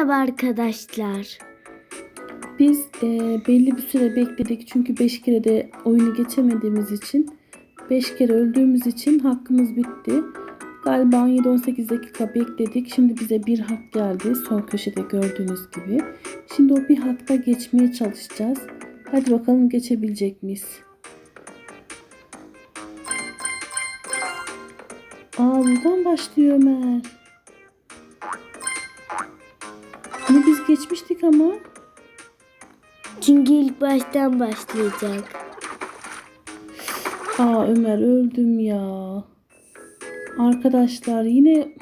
Merhaba arkadaşlar. Biz e, belli bir süre bekledik çünkü 5 kere de oyunu geçemediğimiz için 5 kere öldüğümüz için hakkımız bitti. Galiba 17-18 dakika bekledik. Şimdi bize bir hak geldi. Sol köşede gördüğünüz gibi. Şimdi o bir hakta geçmeye çalışacağız. Hadi bakalım geçebilecek miyiz? Aa buradan başlıyor Ömer. Bunu biz geçmiştik ama. Çünkü ilk baştan başlayacak. Aa Ömer öldüm ya. Arkadaşlar yine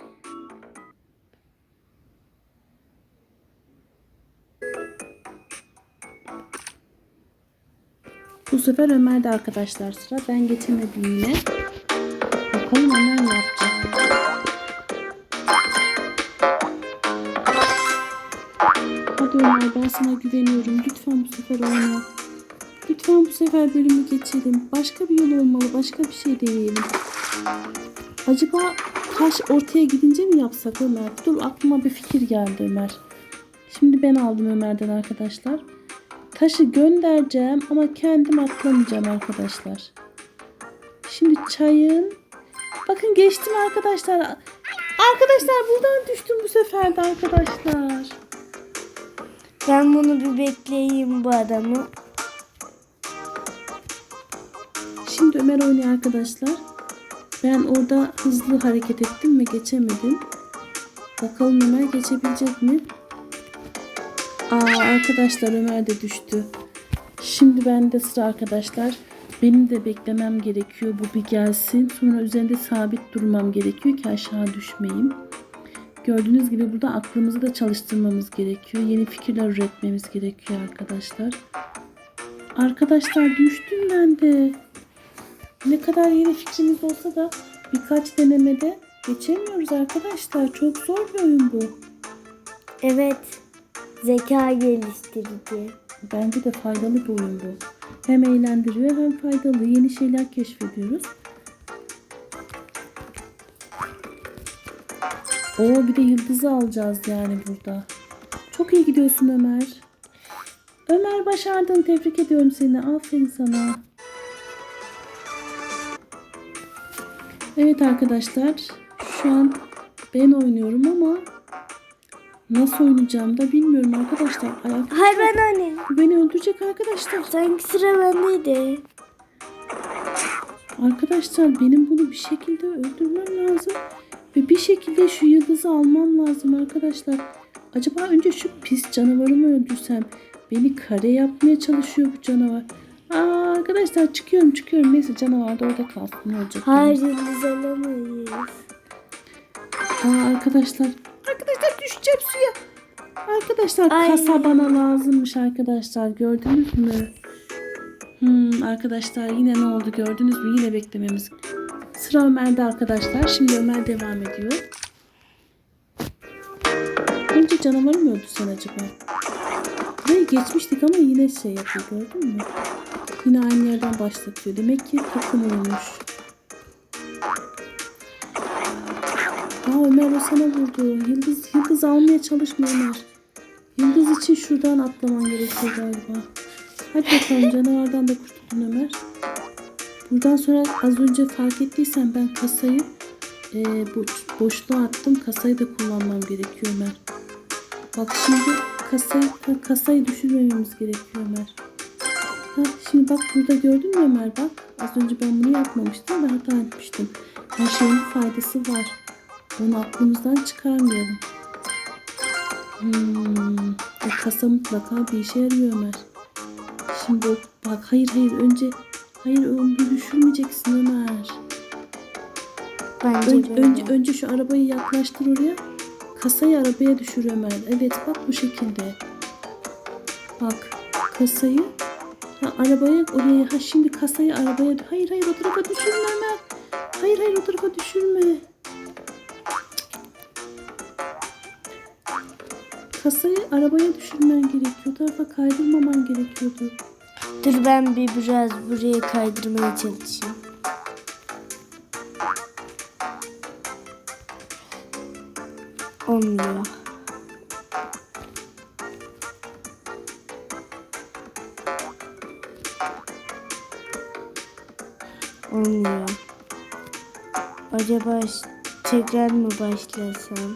Bu sefer Ömer'de arkadaşlar sıra. Ben geçemedim yine. Bakalım Ömer Hadi Ömer ben sana güveniyorum. Lütfen bu sefer oyna. Lütfen bu sefer bölümü geçelim. Başka bir yol olmalı. Başka bir şey deneyelim. Acaba taş ortaya gidince mi yapsak Ömer? Dur aklıma bir fikir geldi Ömer. Şimdi ben aldım Ömer'den arkadaşlar. Taşı göndereceğim ama kendim atlamayacağım arkadaşlar. Şimdi çayın... Bakın geçtim arkadaşlar. Arkadaşlar buradan düştüm bu sefer de arkadaşlar. Ben bunu bir bekleyeyim bu adamı. Şimdi Ömer oynuyor arkadaşlar. Ben orada hızlı hareket ettim ve geçemedim. Bakalım Ömer geçebilecek mi? Aa arkadaşlar Ömer de düştü. Şimdi bende sıra arkadaşlar. Benim de beklemem gerekiyor. Bu bir gelsin. Sonra üzerinde sabit durmam gerekiyor ki aşağı düşmeyeyim. Gördüğünüz gibi burada aklımızı da çalıştırmamız gerekiyor. Yeni fikirler üretmemiz gerekiyor arkadaşlar. Arkadaşlar düştüm ben de. Ne kadar yeni fikrimiz olsa da birkaç denemede geçemiyoruz arkadaşlar. Çok zor bir oyun bu. Evet. Zeka geliştirici. Bence de faydalı bir oyun bu. Hem eğlendiriyor hem faydalı. Yeni şeyler keşfediyoruz. Oo bir de yıldızı alacağız yani burada. Çok iyi gidiyorsun Ömer. Ömer başardın. Tebrik ediyorum seni. Aferin sana. Evet arkadaşlar. Şu an ben oynuyorum ama nasıl oynayacağım da bilmiyorum arkadaşlar. Ay, Hayır ben bu beni öldürecek arkadaşlar. Sanki sıra bendeydi. Arkadaşlar benim bunu bir şekilde öldürmem lazım. Ve bir şekilde şu yıldızı almam lazım arkadaşlar. Acaba önce şu pis canavarı mı öldürsem? Beni kare yapmaya çalışıyor bu canavar. Aa, arkadaşlar çıkıyorum çıkıyorum. Neyse canavar da orada kalsın. Ne olacak? Hayır yıldız alamayız. Aa, arkadaşlar. Arkadaşlar düşeceğim suya. Arkadaşlar Ay. kasa bana lazımmış arkadaşlar. Gördünüz mü? Hmm, arkadaşlar yine ne oldu gördünüz mü? Yine beklememiz. Sıra Ömer'de arkadaşlar. Şimdi Ömer devam ediyor. Önce canavarı mı öldürsen acaba? Burayı geçmiştik ama yine şey yapıyor gördün mü? Yine aynı yerden başlatıyor. Demek ki takım olmuş. Aa Ömer o sana vurdu. Yıldız, yıldız almaya çalışma Ömer. Yıldız için şuradan atlaman gerekiyor galiba. Hadi bakalım canavardan da kurtuldun Ömer. Buradan sonra az önce fark ettiysen ben kasayı e, bu boşluğa attım. Kasayı da kullanmam gerekiyor Ömer. Bak şimdi kasayı, kasayı düşürmememiz gerekiyor Ömer. Ha, şimdi bak burada gördün mü Ömer bak. Az önce ben bunu yapmamıştım ve hata etmiştim. Her şeyin faydası var. Onu aklımızdan çıkarmayalım. Hmm, o kasa mutlaka bir işe yarıyor Ömer. Şimdi bak hayır hayır önce hayır onu düşürmeyeceksin Ömer. Bence Önce, böyle. önce, önce şu arabayı yaklaştır oraya. Kasayı arabaya düşür Ömer. Evet bak bu şekilde. Bak kasayı ha, arabaya oraya ha şimdi kasayı arabaya hayır hayır o tarafa düşürme Ömer. Hayır hayır o tarafa düşürme. Kasayı arabaya düşürmen gerekiyor. O tarafa kaydırmaman gerekiyordu. Dur ben bir biraz buraya kaydırmaya çalışayım. Olmuyor. Olmuyor. Acaba tekrar mı başlasam?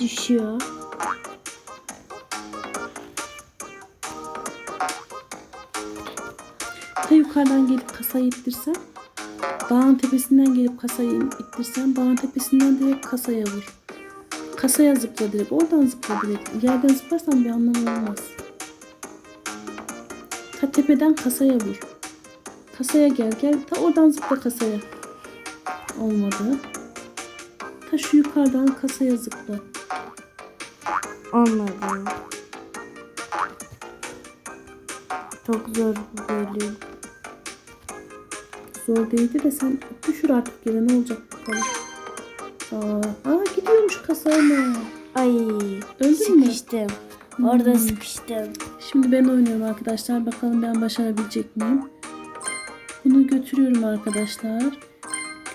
Düşüyor. Ta yukarıdan gelip kasayı ittirsen. Dağın tepesinden gelip kasayı ittirsen. Dağın tepesinden direkt kasaya vur. Kasaya zıpla direkt. Oradan zıpla direkt. Yerden zıplarsan bir anlamı olmaz. Ta tepeden kasaya vur. Kasaya gel gel. Ta oradan zıpla kasaya. Olmadı. Ta şu yukarıdan kasaya zıpla. Olmadı. Çok zor bu bölüm. Zor değildi de sen düşür artık yere ne olacak bakalım. Aa, aa gidiyormuş kasaya. Ay Öldün mü? sıkıştım. Orada Hmm. sıkıştım. Şimdi ben oynuyorum arkadaşlar. Bakalım ben başarabilecek miyim? Bunu götürüyorum arkadaşlar.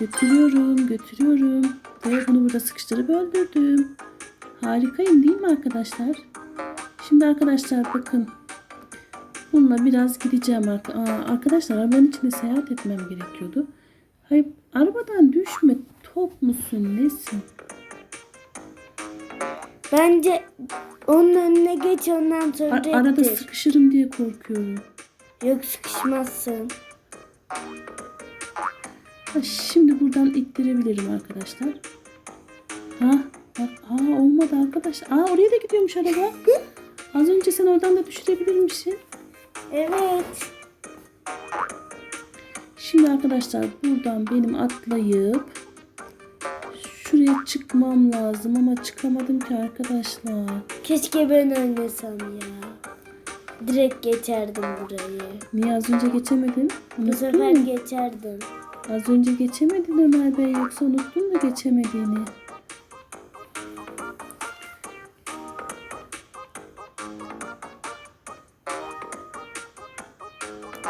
Götürüyorum, götürüyorum. Ve bunu burada sıkıştırıp öldürdüm. Harikayım değil mi arkadaşlar? Şimdi arkadaşlar bakın. Bununla biraz gideceğim. Aa, arkadaşlar arabanın içinde seyahat etmem gerekiyordu. Hayır, arabadan düşme. Top musun? Nesin? Bence onun önüne geç ondan sonra A- arada ittir. sıkışırım diye korkuyorum. Yok sıkışmazsın. Ha, şimdi buradan ittirebilirim arkadaşlar. Ha, bak, aa olmadı arkadaşlar. Aa oraya da gidiyormuş araba. Az önce sen oradan da düşürebilirmişsin. Evet. Şimdi arkadaşlar buradan benim atlayıp şuraya çıkmam lazım ama çıkamadım ki arkadaşlar. Keşke ben oynasam ya. Direkt geçerdim burayı. Niye az önce geçemedin? Bu Unuttun sefer mu? geçerdim. Az önce geçemedin Ömer Bey yoksa unuttun mu geçemediğini?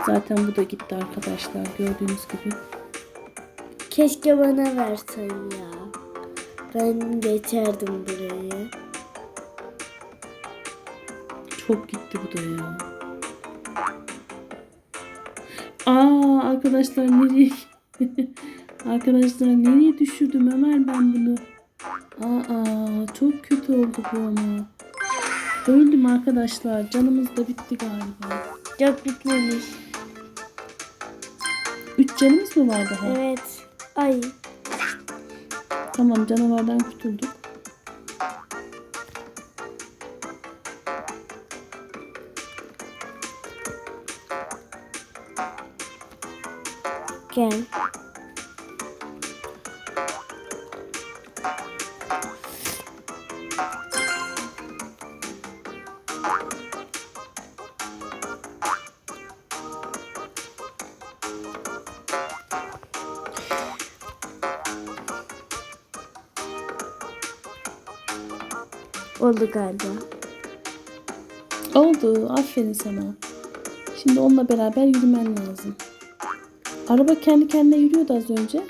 Zaten bu da gitti arkadaşlar gördüğünüz gibi. Keşke bana versen ya. Ben geçerdim burayı. Çok gitti bu da ya. Aa arkadaşlar nereye Arkadaşlar nereye düşürdüm Ömer ben bunu? Aa çok kötü oldu bu ama. Öldüm arkadaşlar. Canımız da bitti galiba. Çok bitmemiş. Canımız mı var daha? Evet. Ay. Tamam canavardan kurtulduk. Gel. Oldu galiba. Oldu. Aferin sana. Şimdi onunla beraber yürümen lazım. Araba kendi kendine yürüyordu az önce.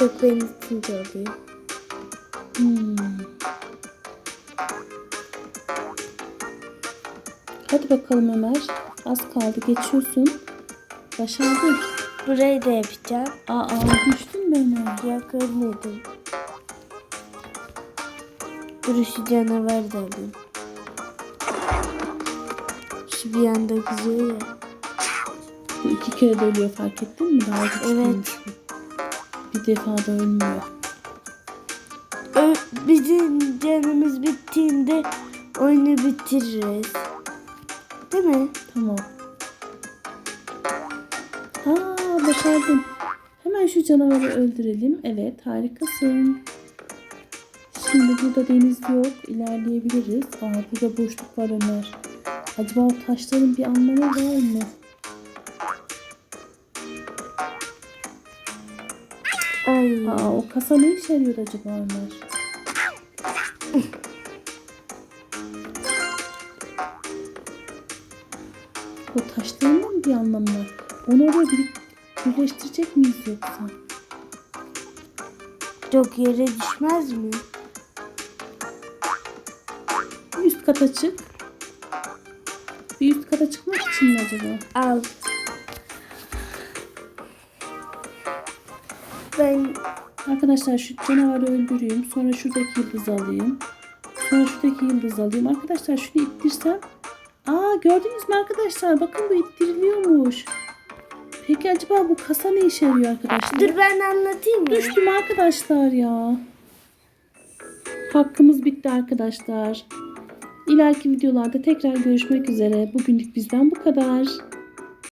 Yok benim ikinci oluyor. Hmm. Hadi bakalım Ömer. Az kaldı. Geçiyorsun. Başardın. Burayı da yapacağım. Aa düştün mü Ömer? Yok ölmedim. Şu canavar da alayım. Şu bir anda kızıyor ya. Bu iki kere de ölüyor fark ettin mi? Daha Evet. Bir defa da ölmüyor. Ö bizim canımız bittiğinde oyunu bitiririz. Değil mi? Tamam. Aa başardın. Hemen şu canavarı öldürelim. Evet harikasın. Şimdi burada deniz yok. İlerleyebiliriz. Aa burada boşluk var Ömer. Acaba o taşların bir anlamı var mı? Ay. Aa o kasa ne işe yarıyor acaba Ömer? o taşların mı bir anlamı var? Onu oraya bir, birleştirecek miyiz yoksa? Çok yere düşmez mi? Kata çık. Bir üst kata çıkmak için mi acaba? Al. Ben Arkadaşlar şu canavarı öldüreyim. Sonra şuradaki yıldızı alayım. Sonra şuradaki yıldızı alayım. Arkadaşlar şunu ittirsem. Aa gördünüz mü arkadaşlar? Bakın bu ittiriliyormuş. Peki acaba bu kasa ne işe yarıyor arkadaşlar? dur ben anlatayım mı? Düştüm arkadaşlar ya. Hakkımız bitti arkadaşlar. İleriki videolarda tekrar görüşmek üzere. Bugünlük bizden bu kadar.